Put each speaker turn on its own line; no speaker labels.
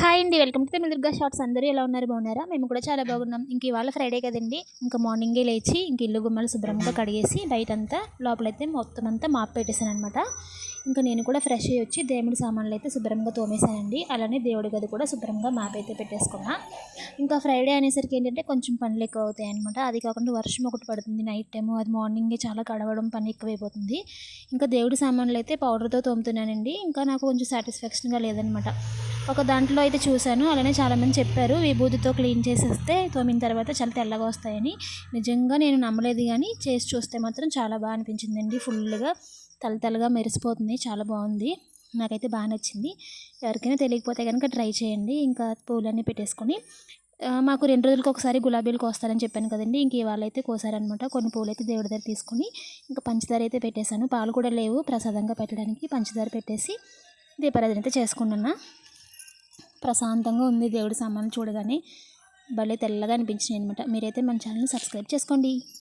Hi అండి welcome to మీ Durga shorts. అందరూ ఎలా ఉన్నారు? బాగున్నారా? మేము కూడా చాలా బాగున్నాం. ఇంక ఇవాళ ఫ్రైడే కదండి. ఇంకా మార్నింగే లేచి ఇంక ఇల్లు గుమ్మలు శుభ్రంగా కడిగేసి బయటంతా లోపలైతే మొత్తం అంతా మాప్ పెట్టేశాను అనమాట ఇంకా నేను కూడా ఫ్రెష్ అయ్యి వచ్చి దేవుడి సామాన్లు అయితే శుభ్రంగా తోమేశానండి. అలానే దేవుడి గది కూడా శుభ్రంగా మాప్ అయితే పెట్టేసుకున్నా. ఇంకా ఫ్రైడే అనేసరికి ఏంటంటే కొంచెం పనులు ఎక్కువ అవుతాయి అనమాట అది కాకుండా వర్షం ఒకటి పడుతుంది నైట్ టైము. అది మార్నింగే చాలా కడవడం పని ఎక్కువైపోతుంది. ఇంకా దేవుడి సామాన్లు అయితే పౌడర్తో తోముతున్నానండి. ఇంకా నాకు కొంచెం సాటిస్ఫాక్షన్గా లేదనమాట ఒక దాంట్లో అయితే చూశాను. అలానే చాలామంది చెప్పారు విభూతితో క్లీన్ చేసేస్తే తోమిన తర్వాత చాలా తెల్లగా వస్తాయని. నిజంగా నేను నమ్మలేదు కానీ చేసి చూస్తే మాత్రం చాలా బాగా అనిపించిందండి. ఫుల్గా తలతలగా మెరిసిపోతుంది. చాలా బాగుంది. నాకైతే బాగా నచ్చింది. ఎవరికైనా తెలియకపోతే కనుక ట్రై చేయండి. ఇంకా పూలన్నీ పెట్టేసుకొని మాకు రెండు రోజులకు ఒకసారి గులాబీలు కోస్తారని చెప్పాను కదండి. ఇంక ఇవాళ అయితే కోసారనమాట కొన్ని పూలు అయితే దేవుడి దగ్గర తీసుకొని ఇంకా పంచదార అయితే పెట్టేశాను. పాలు కూడా లేవు. ప్రసాదంగా పెట్టడానికి పంచదార పెట్టేసి దీపారాధన అయితే చేసుకున్నా ప్రశాంతంగా ఉంది దేవుడి సామాన్లు చూడగానే. భలే తెల్లగా అనిపించినాయి అనమాట మీరైతే మన ఛానల్ని సబ్స్క్రైబ్ చేసుకోండి.